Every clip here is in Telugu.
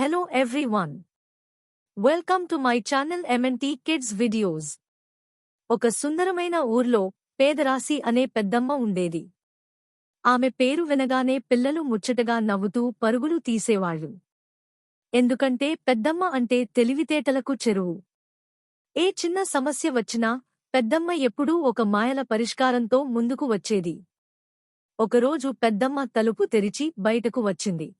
Hello everyone. Welcome to my channel MNT Kids Videos. ఒక సుందరమైన ఊర్లో పేదరాశి అనే పెద్దమ్మ ఉండేది. ఆమె పేరు వినగానే పిల్లలు ముచ్చటగా నవ్వుతూ పరుగులు తీసేవాళ్ళు ఎందుకంటే పెద్దమ్మ అంటే తెలివితేటలకు చెరువు. ఏ చిన్న సమస్య వచ్చినా పెద్దమ్మ ఎప్పుడూ ఒక మాయల పరిష్కారంతో ముందుకు వచ్చేది. ఒకరోజు పెద్దమ్మ తలుపు తెరిచి బయటకు వచ్చింది.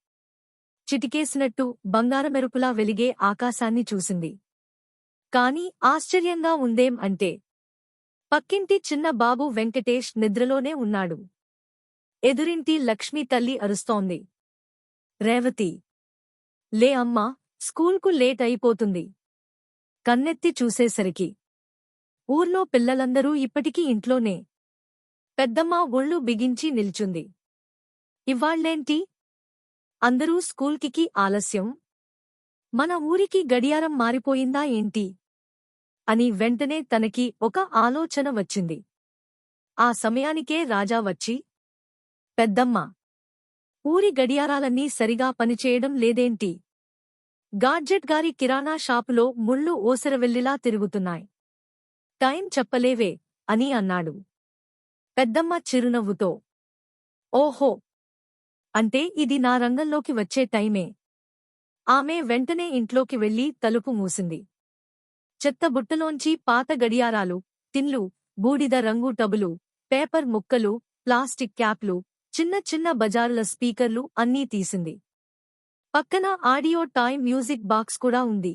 చిటికేసినట్టు బంగారమెరుపులా వెలిగే ఆకాశాన్ని చూసింది. కాని ఆశ్చర్యంగా ఉందేం అంటే పక్కింటి చిన్న బాబు వెంకటేష్ నిద్రలోనే ఉన్నాడు. ఎదురింటి లక్ష్మీ తల్లి అరుస్తోంది. రేవతి లే అమ్మా స్కూల్కు లేట్ అయిపోతుంది. కన్నెత్తి చూసేసరికి ఊర్లో పిల్లలందరూ ఇప్పటికీ ఇంట్లోనే. పెద్దమ్మ ఒళ్ళు బిగించి నిల్చుంది. ఇవ్వాళ్ళేంటి అందరూ స్కూల్కికి ఆలస్యం. మన ఊరికి గడియారం మారిపోయిందా ఏంటి? అని వెంటనే తనకి ఒక ఆలోచన వచ్చింది. ఆ సమయానికే రాజా వచ్చి పెద్దమ్మ ఊరి గడియారాలన్నీ సరిగా పనిచేయడం లేదేంటి? గాడ్జెట్ గారి కిరాణా షాపులో ముళ్ళు ఓసరవెల్లిలా తిరుగుతున్నాయి. టైం చెప్పలేవే అని అన్నాడు. పెద్దమ్మ చిరునవ్వుతో ఓహో అంటే ఇది నా రంగంలోకి వచ్చే టైమే. ఆమె వెంటనే ఇంట్లోకి వెళ్ళి తలుపు మూసింది. చెత్తబుట్టలోంచి పాత గడియారాలు తిన్లు బూడిద రంగు టబులు పేపర్ ముక్కలు ప్లాస్టిక్ క్యాప్లు చిన్న చిన్న బజారుల స్పీకర్లు అన్నీ తీసింది. పక్కన ఆడియో టైం మ్యూజిక్ బాక్స్ కూడా ఉంది.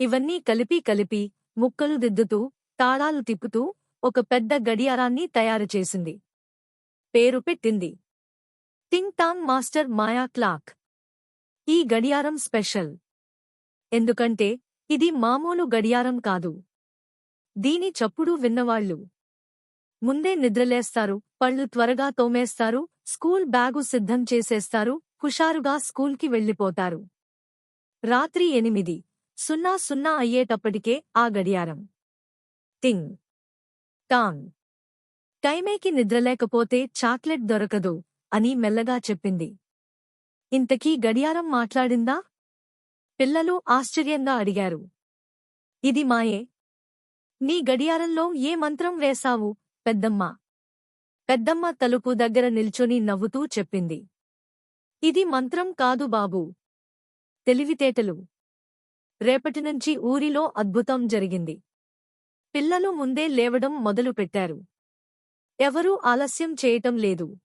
ఇవన్నీ కలిపి కలిపి ముక్కలు దిద్దుతూ తాళాలు తిప్పుతూ ఒక పెద్ద గడియారాన్ని తయారు చేసింది. పేరు పెట్టింది. టింగ్ టాంగ్ మాస్టర్ మాయా క్లాక్ ఈ గడియారం స్పెషల్. ఎందుకంటే ఇది మామూలు గడియారం కాదు. దీని చప్పుడు విన్నవాళ్ళు ముందే నిద్రలేస్తారు పళ్ళు త్వరగా తోమేస్తారు స్కూల్ బ్యాగు సిద్ధం చేసేస్తారు హుషారుగా స్కూల్కి వెళ్ళిపోతారు. రాత్రి ఎనిమిది సున్నా సున్నా అయ్యేటప్పటికే ఆ గడియారం. టింగ్ టాంగ్. టైమేకి నిద్రలేకపోతే చాక్లెట్ దొరకదు. అని మెల్లగా చెప్పింది. ఇంతకీ గడియారం మాట్లాడిందా? పిల్లలు ఆశ్చర్యంగా అడిగారు. ఇది మాయే. నీ గడియారంలో ఏ మంత్రం వేశావు? పెద్దమ్మ. పెద్దమ్మ తలుపు దగ్గర నిల్చొని నవ్వుతూ చెప్పింది. ఇది మంత్రం కాదు బాబూ. తెలివితేటలు. రేపటినుంచి ఊరిలో అద్భుతం జరిగింది. పిల్లలు ముందే లేవడం మొదలుపెట్టారు. ఎవరూ ఆలస్యం చేయటం లేదు.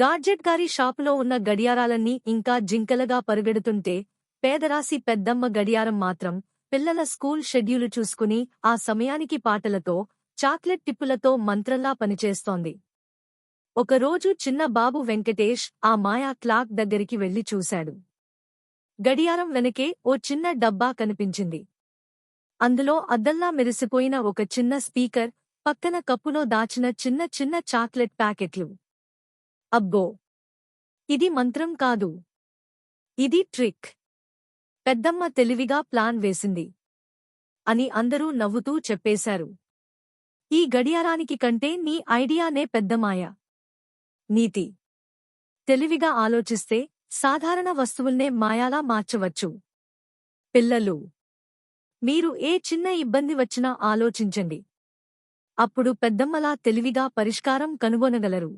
గాడ్జెట్ గారి షాపులో ఉన్న గడియారాలన్నీ ఇంకా జింకలగా పరుగెడుతుంటే పేదరాశి పెద్దమ్మ గడియారం మాత్రం పిల్లల స్కూల్ షెడ్యూలు చూసుకుని ఆ సమయానికి పాటలతో చాక్లెట్ టిప్పులతో మంత్రంలా పనిచేస్తోంది. ఒకరోజు చిన్న బాబు వెంకటేష్ ఆ మాయా క్లాక్ దగ్గరికి వెళ్ళి చూశాడు. గడియారం వెనకే ఓ చిన్న డబ్బా కనిపించింది. అందులో అద్దంలా మెరిసిపోయిన ఒక చిన్న స్పీకర్ పక్కన కప్పులో దాచిన చిన్న చిన్న చాక్లెట్ ప్యాకెట్లు. అబ్బో! ఇది మంత్రం కాదు. ఇది ట్రిక్. పెద్దమ్మ తెలివిగా ప్లాన్ వేసింది. అని అందరూ నవ్వుతూ చెప్పేశారు. ఈ గడియారానికి కంటే నీ ఐడియానే పెద్దమాయ నీతి. తెలివిగా ఆలోచిస్తే సాధారణ వస్తువుల్నే మాయాలా మార్చవచ్చు. పిల్లలు. మీరు ఏ చిన్న ఇబ్బంది వచ్చినా ఆలోచించండి. అప్పుడు పెద్దమ్మలా తెలివిగా పరిష్కారం కనుగొనగలరు.